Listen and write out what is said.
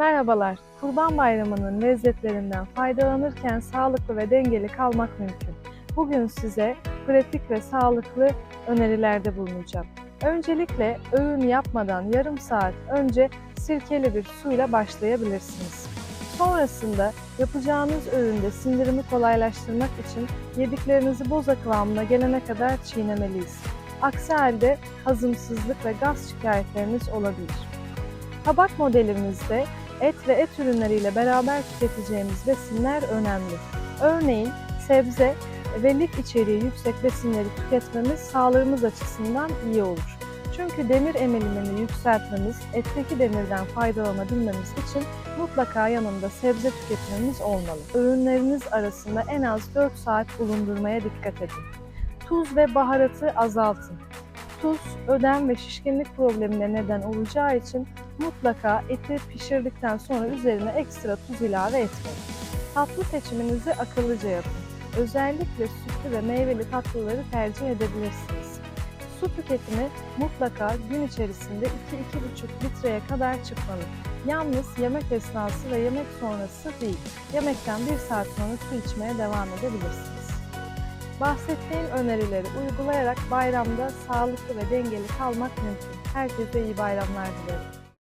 Merhabalar. Kurban Bayramı'nın lezzetlerinden faydalanırken sağlıklı ve dengeli kalmak mümkün. Bugün size pratik ve sağlıklı önerilerde bulunacağım. Öncelikle öğün yapmadan yarım saat önce sirkeli bir suyla başlayabilirsiniz. Sonrasında yapacağınız öğünde sindirimi kolaylaştırmak için yediklerinizi boza kıvamına gelene kadar çiğnemeliyiz. Aksi halde hazımsızlık ve gaz şikayetleriniz olabilir. Tabak modelimizde et ve et ürünleriyle beraber tüketeceğimiz besinler önemli. Örneğin sebze ve lif içeriği yüksek besinleri tüketmemiz sağlığımız açısından iyi olur. Çünkü demir emilimini yükseltmemiz, etteki demirden faydalanabilmemiz için mutlaka yanında sebze tüketimimiz olmalı. Öğünleriniz arasında en az 4 saat bulundurmaya dikkat edin. Tuz ve baharatı azaltın. Tuz, ödem ve şişkinlik problemine neden olacağı için mutlaka eti pişirdikten sonra üzerine ekstra tuz ilave etmeyin. Tatlı seçiminizi akıllıca yapın. Özellikle sütlü ve meyveli tatlıları tercih edebilirsiniz. Su tüketimi mutlaka gün içerisinde 2-2,5 litreye kadar çıkmalı. Yalnız yemek esnası ve yemek sonrası değil, yemekten bir saat sonra su içmeye devam edebilirsiniz. Bahsettiğim önerileri uygulayarak bayramda sağlıklı ve dengeli kalmak mümkün. Herkese iyi bayramlar dilerim.